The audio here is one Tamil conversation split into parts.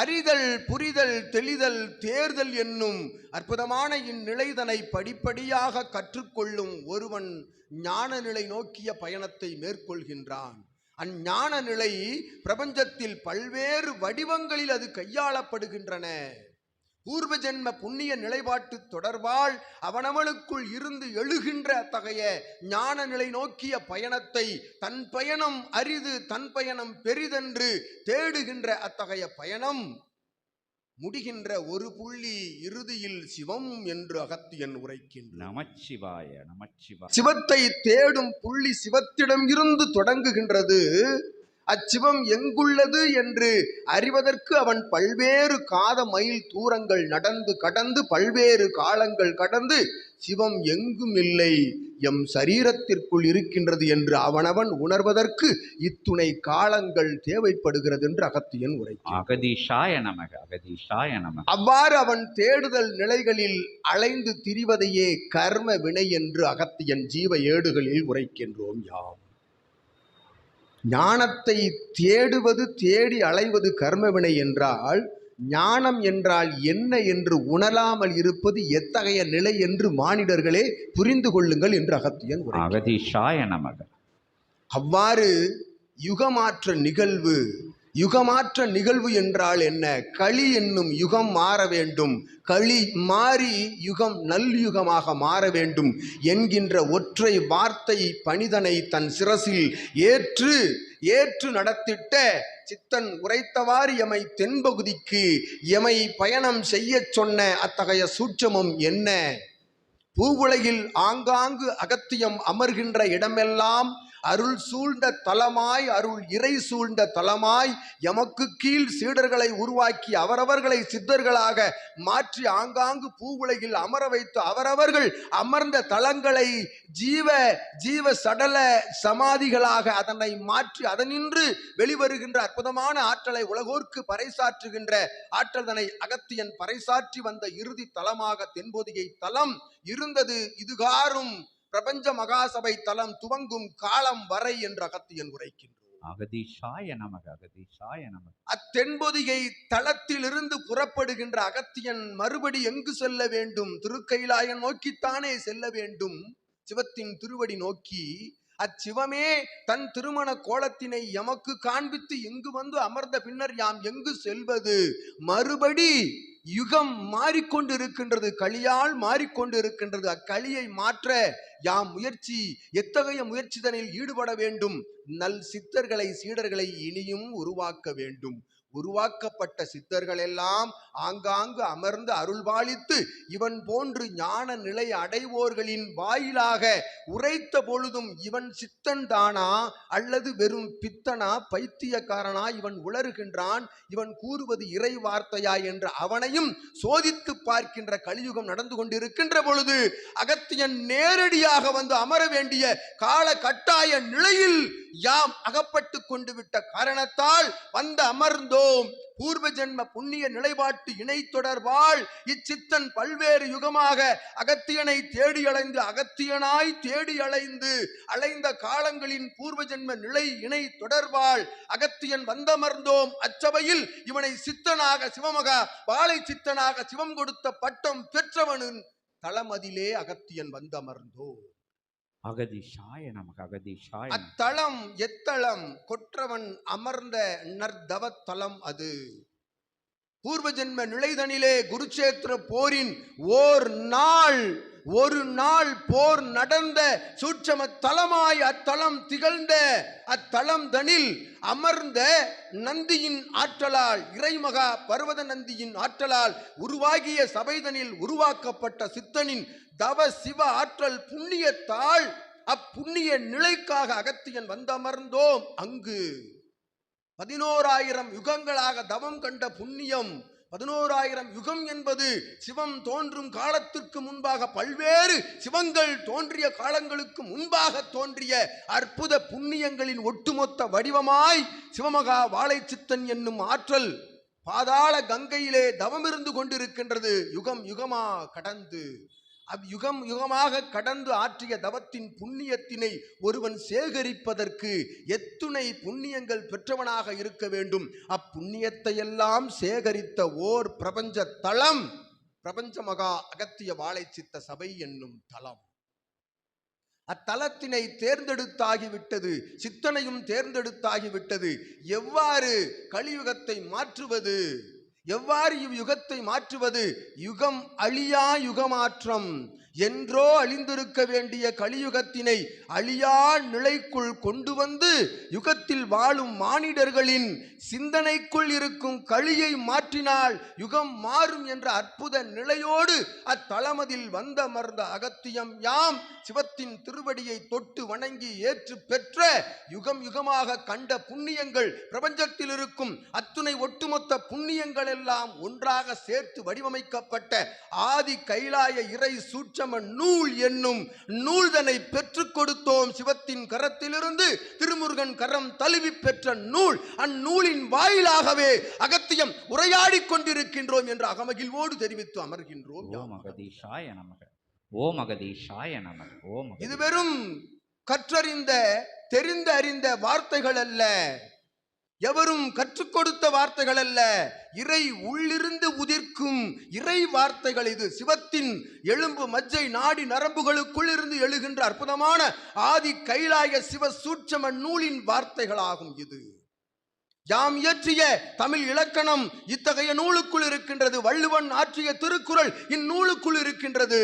அறிதல் புரிதல் தெளிதல் தேர்தல் என்னும் அற்புதமான இந்நிலைதனை படிப்படியாக கற்றுக்கொள்ளும் ஒருவன் ஞான நிலை நோக்கிய பயணத்தை மேற்கொள்கின்றான். அஞ்ஞான நிலை பிரபஞ்சத்தில் பல்வேறு வடிவங்களில் அது கையாளப்படுகின்றன. பூர்வ ஜென்ம புண்ணிய நிலைப்பாட்டு தொடர்பால் அவனவனுக்குள் இருந்து எழுகின்ற அத்தகைய ஞான நிலை நோக்கிய பயணத்தை தன் பயணம் அரிது தன் பயணம் பெரிதென்று தேடுகின்ற அத்தகைய பயணம் முடிகின்ற ஒரு புள்ளி இறுதியில் சிவம் என்று அகத்தியன் உரைக்கின்றான். நமச்சிவாய நமச்சிவாய சிவத்தை தேடும் புள்ளி சிவத்திடம் இருந்து தொடங்குகின்றது. அச்சிவம் எங்குள்ளது என்று அறிவதற்கு அவன் பல்வேறு காத மைல் தூரங்கள் நடந்து கடந்து பல்வேறு காலங்கள் கடந்து சிவம் எங்கும் இல்லை. எம் சரீரத்திற்குள் இருக்கின்றது என்று அவனவன் உணர்வதற்கு இத்துணை காலங்கள் தேவைப்படுகிறது என்று அகத்தியன் உரைக்கிறான். அகதீஷாய நமக அகதீஷாய நமக. அவ்வாறு அவன் தேடுதல் நிலைகளில் அலைந்து திரிவதையே கர்ம வினை என்று அகத்தியன் ஜீவ ஏடுகளில் உரைக்கின்றோம் யாம். ஞானத்தை தேடுவது தேடி அலைவது கர்ம வினை என்றால் ஞானம் என்றால் என்ன என்று உணராமல் இருப்பது எத்தகைய நிலை என்று மானிடர்களே புரிந்து கொள்ளுங்கள் என்று அகத்தியன் அகதீஷாய நமக. அவ்வாறு யுகமாற்ற நிகழ்வு யுகமாற்ற நிகழ்வு என்றால் என்ன? களி என்னும் யுகம் மாற வேண்டும். களி மாறி யுகம் நல்யுகமாக மாற வேண்டும் என்கின்ற ஒற்றை வார்த்தை பணிதனை தன் சிரசில் ஏற்று ஏற்று நடத்திட்ட சித்தன் உரைத்தவாறு எமை தென்பகுதிக்கு எமை பயணம் செய்யச் சொன்ன அத்தகைய சூட்சமம் என்ன? பூவுலகில் ஆங்காங்கு அகத்தியம் அமர்கின்ற இடமெல்லாம் அருள் சூழ்ந்த தலமாய் அருள் இறை சூழ்ந்த தலமாய் எமக்கு கீழ் சீடர்களை உருவாக்கி அவரவர்களை சித்தர்களாக மாற்றி ஆங்காங்கு பூவுலகில் அமர வைத்து அவரவர்கள் அமர்ந்த தலங்களை ஜீவ ஜீவ சடல சமாதிகளாக அதனை மாற்றி அதனின்று வெளிவருகின்ற அற்புதமான ஆற்றலை உலகோர்க்கு பறைசாற்றுகின்ற ஆற்றல்தனை அகத்தியன் பறைசாற்றி வந்த இறுதி தலமாக தென்பொதிகை தலம் இருந்தது இதுகாரும் பிரபஞ்ச மகாசபை தலம் துவங்கும் காலம் வரை என்று அகத்தியன் உரைக்கின்றோம். அகதீஷாய நமக அகதீஷாய நமக. அத்தென்பொதிகை தளத்திலிருந்து புறப்படுகின்ற அகத்தியன் மறுபடி எங்கு செல்ல வேண்டும்? திருக்கைலாயன் நோக்கித்தானே செல்ல வேண்டும். சிவத்தின் திருவடி நோக்கி அச்சிவமே தன் திருமண கோலத்தினை எமக்கு காண்பித்து எங்கு வந்து அமர்ந்த பின்னர் யாம் எங்கு செல்வது? மறுபடி யுகம் மாறிக்கொண்டிருக்கின்றது களியால் மாறிக்கொண்டிருக்கின்றது. அக்களியை மாற்ற யாம் முயற்சி எத்தகைய முயற்சிதனில் ஈடுபட வேண்டும்? நல் சித்தர்களை சீடர்களை இனியும் உருவாக்க வேண்டும். உருவாக்கப்பட்ட சித்தர்கள் எல்லாம் ஆங்காங்கு அமர்ந்து அருள்பாலித்து இவன் போன்று ஞான நிலை அடைவோர்களின் வாயிலாக உரைத்த பொழுதும் இவன் சித்தன் தானா? அல்லது வெறும் பித்தனா? பைத்தியக்காரனா? இவன் உளறுகின்றான். இவன் கூறுவது இறை வார்த்தையா? என்று அவனையும் சோதித்து பார்க்கின்ற கலியுகம் நடந்து கொண்டிருக்கின்ற பொழுது அகத்தியன் நேரடியாக வந்து அமர வேண்டிய கால கட்டாய நிலையில் யாம் அகப்பட்டு கொண்டு விட்ட காரணத்தால் வந்து அமர்ந்தோம். பூர்வ ஜென்ம புண்ணிய நிலைப்பாட்டு இணை தொடர்பால் இச்சித்தன் பல்வேறு யுகமாக அகத்தியனை தேடி அலைந்து அகத்தியனாய் தேடி அலைந்து அலைந்த காலங்களின் பூர்வ ஜென்ம நிலை இணை தொடர்பால் அகத்தியன் வந்தமர்ந்தோம். அச்சபையில் இவனை சித்தனாக சிவமகா வாழை சித்தனாக சிவம் கொடுத்த பட்டம் பெற்றவனின் தளமதிலே அகத்தியன் வந்தமர்ந்தோம். அகதிஷாய நமக்கு அகதீஷாய எத்தளம் கொற்றவன் அமர்ந்த நற்தவத்தலம் அது. பூர்வ ஜென்ம நிலைதனிலே குருச்சேத்திர போரின் ஓர் நாள் ஒரு நாள் போர் நடந்த சூட்சம தலமாய் அத்தலம் திகழ்ந்த அத்தலம் தனில் அமர்ந்த நந்தியின் ஆற்றலால் இறைமகா பர்வத நந்தியின் ஆற்றலால் உருவாகிய சபைதனில் உருவாக்கப்பட்ட சித்தனின் தவ சிவ ஆற்றல் புண்ணியத்தால் அப்புண்ணிய நிலைக்காக அகத்தியன் வந்தமர்ந்தோம் அங்கு. பதினோராயிரம் யுகங்களாக தவம் கண்ட புண்ணியம் பதினோராயிரம் யுகம் என்பது சிவம் தோன்றும் காலத்திற்கு முன்பாக பல்வேறு சிவங்கள் தோன்றிய காலங்களுக்கு முன்பாக தோன்றிய அற்புத புண்ணியங்களின் ஒட்டுமொத்த வடிவமாய் சிவமகா வாழைச்சித்தன் என்னும் ஆற்றல் பாதாள கங்கையிலே தவமிருந்து கொண்டிருக்கின்றது. யுகம் யுகமா கடந்து. யுகம் யுகமாக கடந்து ஆற்றிய தவத்தின் புண்ணியத்தினை ஒருவன் சேகரிப்பதற்கு எத்துணை புண்ணியங்கள் பெற்றவனாக இருக்க வேண்டும். அப்புண்ணியத்தை எல்லாம் சேகரித்த ஓர் பிரபஞ்ச தளம் பிரபஞ்ச மகா அகத்திய வாழை சித்த சபை என்னும் தலம் அத்தலத்தினை தேர்ந்தெடுத்தாகிவிட்டது சித்தனையும் தேர்ந்தெடுத்தாகிவிட்டது. எவ்வாறு கலியுகத்தை மாற்றுவது? எவ்வாறு இவ்யுகத்தை மாற்றுவது? யுகம் அழியா யுகமாற்றம். என்றோ அழிந்திருக்க வேண்டிய கலியுகத்தினை அழியா நிலைக்குள் கொண்டு வந்து யுகத்தில் வாழும் மானிடர்களின் சிந்தனைக்குள் இருக்கும் களியை மாற்றினால் யுகம் மாறும் என்ற அற்புத நிலையோடு அத்தளமதில் வந்தமர்ந்த அகத்தியம் யாம் சிவத்தின் திருவடியை தொட்டு வணங்கி ஏற்று பெற்ற யுகம் யுகமாக கண்ட புண்ணியங்கள் பிரபஞ்சத்தில் இருக்கும் அத்துணை ஒட்டுமொத்த புண்ணியங்கள் எல்லாம் ஒன்றாக சேர்த்து வடிவமைக்கப்பட்ட ஆதி கைலாய இறை சூட்சம் நூல் என்னும் நூல்தனை பெற்றுக் கொடுத்தோம் சிவத்தின் கரத்திலிருந்து. திருமுருகன் கரம் தழுவி பெற்ற நூல் அந்நூலின் வாயிலாகவே அகத்தியம் உரையாடிக் கொண்டிருக்கின்றோம் என்று அகமகிழ்வோடு தெரிவித்து அமர்கின்றோம். ஓம். அகதீஷாய நமக. ஓம் இது வெறும் கற்றறிந்த தெரிந்த அறிந்த வார்த்தைகள் அல்ல. எவரும் கற்றுக் கொடுத்த வார்த்தைகள் அல்ல இறை உள்ளிருந்து உதிர்க்கும் இறை வார்த்தைகள் இது. சிவத்தின் எலும்பு மஜ்ஜை நாடி நரம்புகளுக்குள் இருந்து எழுகின்ற அற்புதமான ஆதி கைலாய சிவ சூட்சம நூலின் வார்த்தைகளாகும் இது. யாம் இயற்றிய தமிழ் இலக்கணம் இத்தகைய நூலுக்குள் இருக்கின்றது. வள்ளுவன் ஆற்றிய திருக்குறள் இந்நூலுக்குள் இருக்கின்றது.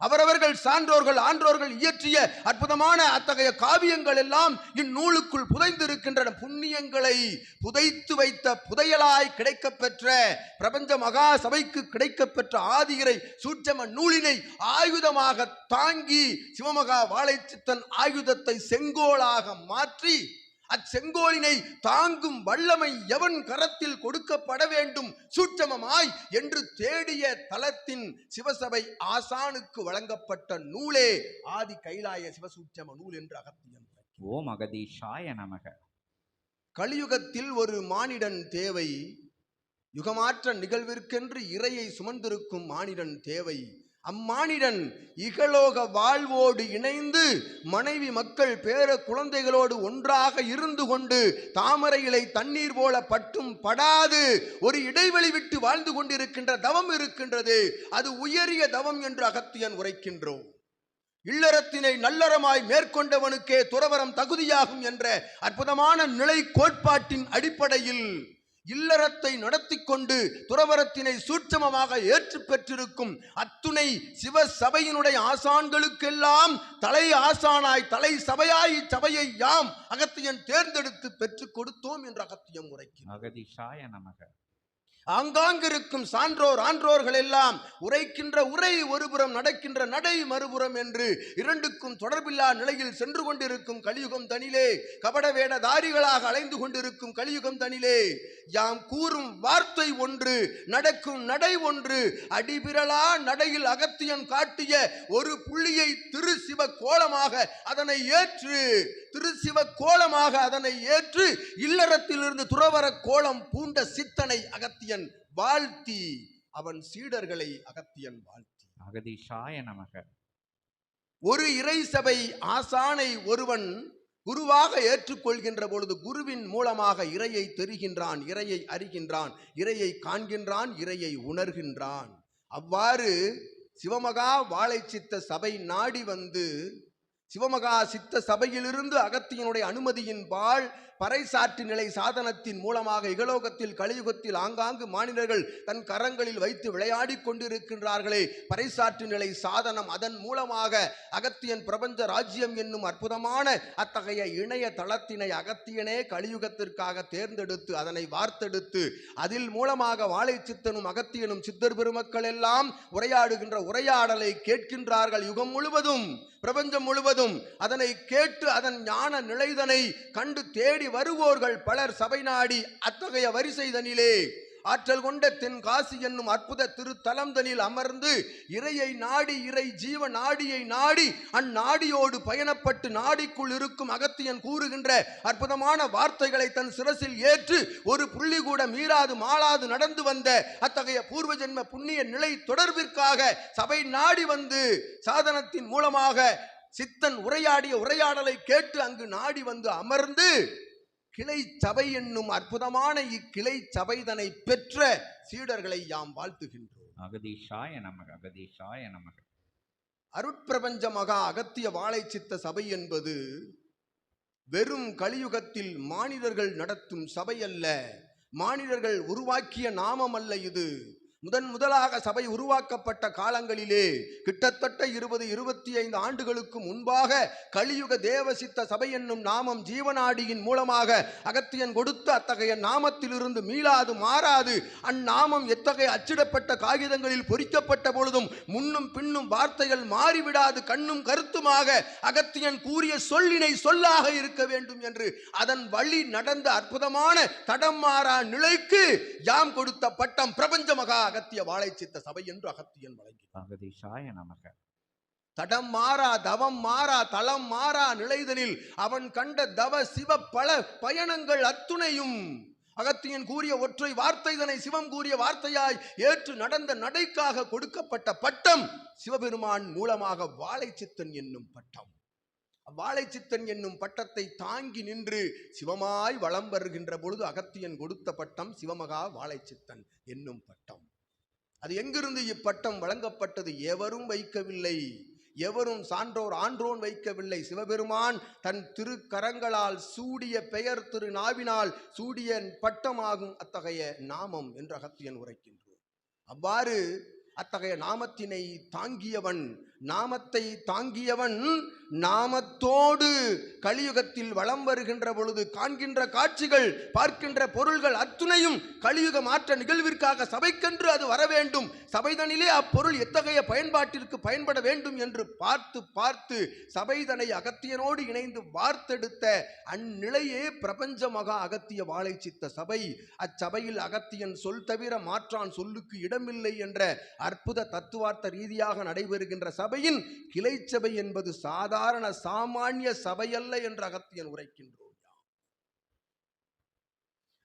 அவரவர்கள் சான்றோர்கள் ஆன்றோர்கள் இயற்றிய அற்புதமான அத்தகைய காவியங்கள் எல்லாம் இந்நூலுக்குள் புதைந்திருக்கின்றன. புண்ணியங்களை புதைத்து வைத்த புதையலாய் கிடைக்கப்பெற்ற பிரபஞ்ச மகா சபைக்கு கிடைக்கப்பெற்ற ஆதிகரை சூட்சம நூலினை ஆயுதமாக தாங்கி சிவமகா வாழைச்சித்தன் ஆயுதத்தை செங்கோலாக மாற்றி அச்செங்கோலினை தாங்கும் வல்லமை எவன் கரத்தில் கொடுக்கப்பட வேண்டும்? சூட்சமமாய் என்று தேடிய தலத்தின் சிவசபை ஆசானுக்கு வழங்கப்பட்ட நூலே ஆதி கைலாய சிவசூட்சம நூல் என்று அகத்தியன் ஓம் அகதீஷாய நமக. கலியுகத்தில் ஒரு மானிடன் தேவை யுகமாற்ற நிகழ்விற்கென்று இறையை சுமந்திருக்கும் மானிடன் தேவை அம்மானிடன் இகலோக வாழ்வோடு இணைந்து மனைவி மக்கள் பேர குழந்தைகளோடு ஒன்றாக இருந்து கொண்டு தாமரை இலை தண்ணீர் போல பட்டும் படாது ஒரு இடைவெளி விட்டு வாழ்ந்து கொண்டிருக்கின்ற தவம் இருக்கின்றது. அது உயரிய தவம் என்று அகத்தியன் உரைக்கின்றோம். இல்லறத்தினை நல்லறமாய் மேற்கொண்டவனுக்கே துறவரம் தகுதியாகும் என்ற அற்புதமான நிலை கோட்பாட்டின் அடிப்படையில் இல்லறத்தை நடத்தி கொண்டு துறவரத்தினை சூட்சமமாக ஏற்று பெற்றிருக்கும் அத்துணை சிவ சபையினுடைய ஆசான்களுக்கெல்லாம் தலை ஆசானாய் தலை சபையாய் இச்சபையை யாம் அகத்தியன் தேர்ந்தெடுத்து பெற்றுக் கொடுத்தோம் என்று அகத்தியம் உரைக்கிறார் அகதீஷாய நமக. ஆங்காங்கிருக்கும் சான்றோர் ஆன்றோர்கள் எல்லாம் உரைக்கின்ற உரை ஒருபுறம் நடக்கின்ற நடை மறுபுறம் என்று இரண்டுக்கும் தொடர்பில்லா நிலையில் சென்று கொண்டிருக்கும் கலியுகம் தனிலே கபட வேடதாரிகளாக அலைந்து கொண்டிருக்கும் கலியுகம் தனிலே யாம் கூறும் வார்த்தை ஒன்று நடக்கும் நடை ஒன்று அடிபிரலா நடையில் அகத்தியன் காட்டிய ஒரு புள்ளியை திரு சிவ கோலமாக அதனை ஏற்று திரு சிவ கோலமாக அதனை ஏற்று இல்லறத்திலிருந்து துறவர கோலம் பூண்ட சித்தனை அகத்தியன் வாழ்த்தி அவன் சீடர்களை அகத்தியன் வாழ்த்தி. அகதீஷாய நமக. ஒரு இறை சபை ஆசானை ஒருவன் குருவாக ஏற்றுக்கொள்கின்ற பொழுது குருவின் மூலமாக இறையை தெரிகின்றான் இறையை அறிகின்றான் இறையை காண்கின்றான் இறையை உணர்கின்றான். அவ்வாறு சிவமகா வாழை சித்த சபை நாடி வந்து சிவமகா சித்த சபையிலிருந்து அகத்தியனுடைய அனுமதியின் பால் பறைசாற்று நிலை சாதனத்தின் மூலமாக இகலோகத்தில் கலியுகத்தில் ஆங்காங்கு மாநிலர்கள் தன் கரங்களில் வைத்து விளையாடிக் கொண்டிருக்கின்றார்களே. பறைசாற்று நிலை சாதனம் அதன் மூலமாக அகத்தியன் பிரபஞ்ச ராஜ்யம் என்னும் அற்புதமான அத்தகைய இணைய தளத்தினை அகத்தியனே கலியுகத்திற்காக தேர்ந்தெடுத்து அதனை வார்த்தெடுத்து அதில் மூலமாக வாழை சித்தனும் அகத்தியனும் சித்தர் பெருமக்கள் எல்லாம் உரையாடுகின்ற உரையாடலை கேட்கின்றார்கள். யுகம் முழுவதும் பிரபஞ்சம் முழுவதும் அதனை கேட்டு அதன் ஞான நிலைதனை கண்டு தேடி வருவோர்கள் பலர் சபை நாடி அத்தகைய வரிசைதனிலே. ஆற்றல் கொண்ட தென் காசி என்னும் அற்புத திருத்தலம்தனில் அமர்ந்து இறையை நாடி இறை ஜீவ நாடியை நாடி அந்நாடியோடு பயணப்பட்டு நாடிக்குள் இருக்கும் அகத்தியன் கூறுகின்ற அற்புதமான வார்த்தைகளை தன் சிரசில் ஏற்று ஒரு புள்ளி கூட மீறாது மாளாது நடந்து வந்த அத்தகைய பூர்வ ஜென்ம புண்ணிய நிலை தொடர்பிற்காக சபை நாடி வந்து சாதனத்தின் மூலமாக சித்தன் உரையாடிய உரையாடலை கேட்டு அங்கு நாடி வந்து அமர்ந்து கிளை சபை என்னும் அற்புதமான இக்கிளை சபைதனை பெற்ற சீடர்களை யாம் வாழ்த்துகின்றோம். அகதீஷாய நமக அகதீஷாய நமக. அருட்பிரபஞ்ச மகா அகத்திய வாழை சித்த சபை என்பது வெறும் கலியுகத்தில் மானிடர்கள் நடத்தும் சபை அல்ல மானிடர்கள் உருவாக்கிய நாமம் அல்ல இது. முதன் முதலாக சபை உருவாக்கப்பட்ட காலங்களிலே கிட்டத்தட்ட இருபது இருபத்தி ஐந்து ஆண்டுகளுக்கு முன்பாக கலியுக தேவசித்த சபை என்னும் நாமம் ஜீவனாடியின் மூலமாக அகத்தியன் கொடுத்த அத்தகைய நாமத்திலிருந்து மீளாது மாறாது அந்நாமம் எத்தகைய அச்சிடப்பட்ட காகிதங்களில் பொறிக்கப்பட்ட பொழுதும் முன்னும் பின்னும் வார்த்தைகள் மாறிவிடாது கண்ணும் கருத்துமாக அகத்தியன் கூறிய சொல்லினை சொல்லாக இருக்க வேண்டும் என்று அதன் வழி நடந்த அற்புதமான தடம் மாறா நிலைக்கு யாம் கொடுத்த பட்டம் பிரபஞ்ச மகா அகத்திய வாழைச்சித்த சபை என்று அகத்தியன் வழங்கினார் தடம் மாறா தவம் மாறா தளம் மாறா நிலைதனில் அவன் கண்ட தவ சிவ பல பயணங்கள் அத்துணையும். அகத்தியன் கூறிய ஒற்றை வார்த்தைதனை சிவம் கூறிய வார்த்தையாய் ஏற்று நடந்த நடைக்காக கொடுக்கப்பட்ட பட்டம் சிவபெருமான் மூலமாக வாழைச்சித்தன் என்னும் பட்டம். வாழைச்சித்தன் என்னும் பட்டத்தை தாங்கி நின்று சிவமாய் வலம் வருகின்ற பொழுது அகத்தியன் கொடுத்த பட்டம் சிவமகா வாழைச்சித்தன் என்னும் பட்டம். அது எங்கிருந்து இப்பட்டம் வழங்கப்பட்டது? எவரும் வைக்கவில்லை. எவரும் சான்றோர் ஆன்றோன் வைக்கவில்லை. சிவபெருமான் தன் திருக்கரங்களால் சூடிய பெயர் திரு நாவினால் சூடிய பட்டமாகும் அத்தகைய நாமம் என்று அகத்தியன் உரைக்கின்றோம் அவ்வாறு அத்தகைய நாமத்தினை தாங்கியவன் நாமத்தை தாங்கியவன் நாமத்தோடு கலியுகத்தில் வலம் வருகின்ற பொழுது காண்கின்ற காட்சிகள் பார்க்கின்ற பொருள்கள் அத்துணையும் கலியுக மாற்ற நிகழ்விற்காக சபைக்கென்று அது வர வேண்டும். சபைதனிலே அப்பொருள் எத்தகைய பயன்பாட்டிற்கு பயன்பட வேண்டும் என்று பார்த்து பார்த்து சபைதனை அகத்தியனோடு இணைந்து வார்த்தெடுத்த அந்நிலையே பிரபஞ்ச மகா அகத்திய வாழை சித்த சபை. அச்சபையில் அகத்தியன் சொல் தவிர மாற்றான் சொல்லுக்கு இடமில்லை என்ற அற்புத தத்துவார்த்த ரீதியாக நடைபெறுகின்ற சபையின் கிளை சபை என்பது சாதாரண சாமானிய சபையல்ல என்று அகத்தியன் உரைக்கின்றோம்.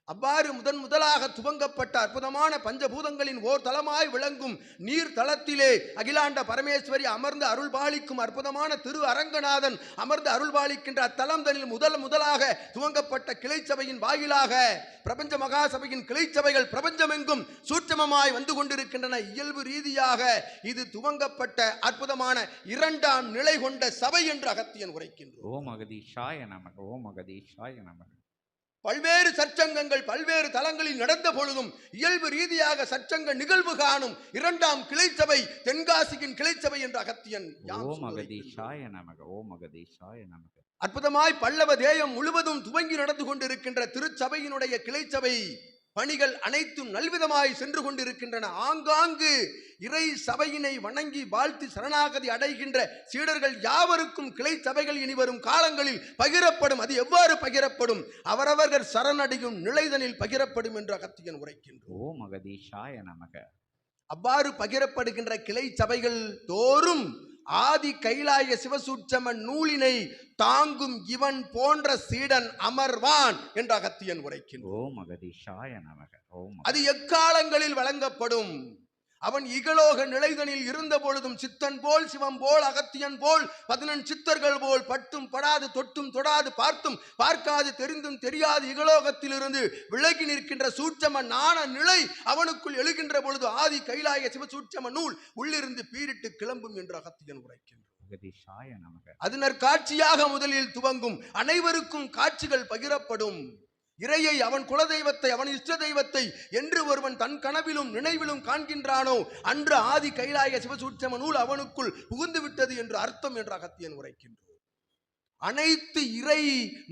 அவ்வாறு முதன் முதலாக துவங்கப்பட்ட அற்புதமான பஞ்சபூதங்களின் ஓர் தலமாய் விளங்கும் நீர் தளத்திலே அகிலாண்ட பரமேஸ்வரி அமர்ந்து அருள்பாலிக்கும் அற்புதமான திரு அரங்கநாதன் அமர்ந்து அருள்பாலிக்கின்ற அத்தலம்தனில் முதல் முதலாக துவங்கப்பட்ட கிளைச்சபையின் வாயிலாக பிரபஞ்ச மகாசபையின் கிளைச்சபைகள் பிரபஞ்சமெங்கும் சூட்சமமாய் வந்து கொண்டிருக்கின்றன. இயல்பு ரீதியாக இது துவங்கப்பட்ட அற்புதமான இரண்டாம் நிலை கொண்ட சபை என்று அகத்தியன் உரைக்கின்றோம் ஓம் அகதீஷாய நமக ஓம் அகதீஷாய நமக. பல்வேறு சற்சங்கங்கள் பல்வேறு தலங்களில் நடந்த பொழுதும் இயல்பு ரீதியாக சற்சங்க நிகழ்வு காணும் இரண்டாம் கிளைச்சபை தென்காசியின் கிளைச்சபை என்ற அகத்தியன் அற்புதமாய் பல்லவ தேயம் முழுவதும் துவங்கி நடந்து கொண்டிருக்கின்ற திருச்சபையினுடைய கிளைச்சபை. பணிகள் அனைத்தும் நல்விதமாய் சென்று கொண்டிருக்கின்றன. ஆங்காங்கு இறை சபையினை வணங்கி வாழ்த்தி சரணாகதி அடைகின்ற சீடர்கள் யாவருக்கும் கிளை சபைகள் இனி வரும் காலங்களில் பகிரப்படும். அது எவ்வாறு பகிரப்படும்? அவரவர்கள் சரணடையும் நிலைதனில் பகிரப்படும் என்று அகத்தியன் உரைக்கின்றோம் ஓம் அகதீஷாய நமக. அவ்வாறு பகிரப்படுகின்ற கிளை சபைகள் தோறும் ஆதி கைலாய சிவசூட்சம நூலினை தாங்கும் இவன் போன்ற சீடன் அமர்வான் என்று அகத்தியன் உரைக்கின்றோம் ஓம் அகதீஷாய நமக. ஓம் அது எக்காலங்களில் வழங்கப்படும்? அவன் இகலோக நிலைதனில் இருந்த பொழுதும் சித்தன் போல் சிவம் போல் அகத்தியன் போல் பதினெண் சித்தர்கள் போல் பட்டும் படாது தொட்டும் தொடாது பார்த்தும் பார்க்காது தெரிந்தும் தெரியாது இகலோகத்திலிருந்து விலகி நிற்கின்ற சூட்சம நாண நிலை அவனுக்குள் எழுகின்ற பொழுது ஆதி கைலாய சிவசூட்சம நூல் உள்ளிருந்து பீரிட்டு கிளம்பும் என்று அகத்தியன் உரைக்கின்றான். அது நற்காட்சியாக முதலில் துவங்கும். அனைவருக்கும் காட்சிகள் பகிரப்படும். இறையை அவன் குலதெய்வத்தை அவன் இஷ்ட தெய்வத்தை என்று ஒருவன் தன் கனவிலும் நினைவிலும் காண்கின்றானோ அன்று ஆதி கைலாய சிவசூட்சம நூல் அவனுக்குள் புகுந்து விட்டது என்று அர்த்தம் என்று அகத்தியன் உரைக்கின்றோம். அனைத்து இறை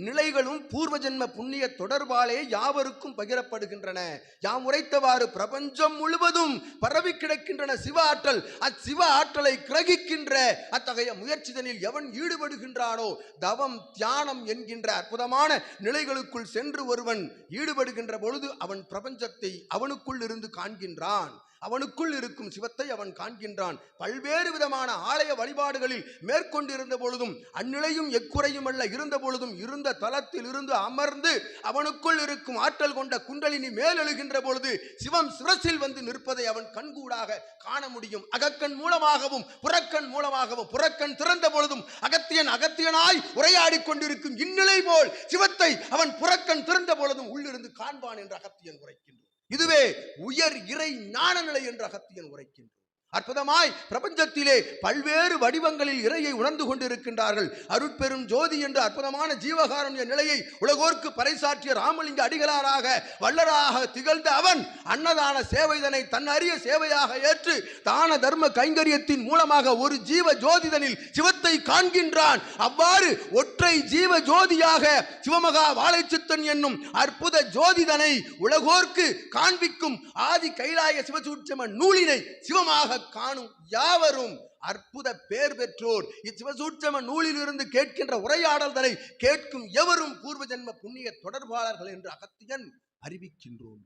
நிலைகளும் பூர்வ ஜென்ம புண்ணிய தொடர்பாலே யாவருக்கும் பகிரப்படுகின்றன. யாம் உரைத்தவாறு பிரபஞ்சம் முழுவதும் பரவி கிடக்கின்றன சிவ ஆற்றல். அச்சிவ ஆற்றலை கிரகிக்கின்ற அத்தகைய முயற்சிதனில் எவன் ஈடுபடுகின்றானோ தவம் தியானம் என்கின்ற அற்புதமான நிலைகளுக்குள் சென்று ஒருவன் ஈடுபடுகின்ற பொழுது அவன் பிரபஞ்சத்தை அவனுக்குள் இருந்து காண்கின்றான். அவனுக்குள் இருக்கும் சிவத்தை அவன் காண்கின்றான். பல்வேறு விதமான ஆலய வழிபாடுகளில் மேற்கொண்டிருந்த பொழுதும் அந்நிலையும் எக்குறையும் அல்ல இருந்த பொழுதும் இருந்த தலத்தில் இருந்து அமர்ந்து அவனுக்குள் இருக்கும் ஆற்றல் கொண்ட குண்டலினி மேலெழுகின்ற பொழுது சிவம் சிரசில் வந்து நிற்பதை அவன் கண்கூடாக காண முடியும். அகக்கண் மூலமாகவும் புறக்கண் மூலமாகவும் புறக்கண் திறந்த பொழுதும் அகத்தியன் அகத்தியனாய் உரையாடி கொண்டிருக்கும் இந்நிலை போல் சிவத்தை அவன் புறக்கண் திறந்த பொழுதும் உள்ளிருந்து காண்பான் என்று அகத்தியன் உரைக்கின்றான். இதுவே உயர் இறை ஞான நிலை என்று அகத்தியன் உரைக்கின்றான் அற்புதமாய் பிரபஞ்சத்திலே பல்வேறு வடிவங்களில் இறையை உணர்ந்து கொண்டிருக்கின்றார்கள். அருட்பெரும் ஜோதி என்ற அற்புதமான ஜீவகாருண்ய நிலையை உலகோர்க்கு பறைசாற்றிய ராமலிங்க அடிகளாராக வல்லராக திகழ்ந்த அவன் அன்னதான சேவைதனை தன் அரிய சேவையாக ஏற்று தான தர்ம கைங்கரியத்தின் மூலமாக ஒரு ஜீவ ஜோதிதனில் சிவத்தை காண்கின்றான். அவ்வாறு ஒற்றை ஜீவ ஜோதியாக சிவமகா வாழைச்சித்தன் என்னும் அற்புத ஜோதிதனை உலகோர்க்கு காண்பிக்கும் ஆதி கைலாய சிவசூட்சம நூலினை சிவமாக காணும் யாவரும் அற்புத பேர் பெற்றோர். இச்சிவசூட்சம நூலில் இருந்து கேட்கின்ற உரையாடல்களை கேட்கும் எவரும் பூர்வ ஜென்ம புண்ணிய தொடர்பாளர்கள் என்று அகத்தியன் அறிவிக்கின்றோம்.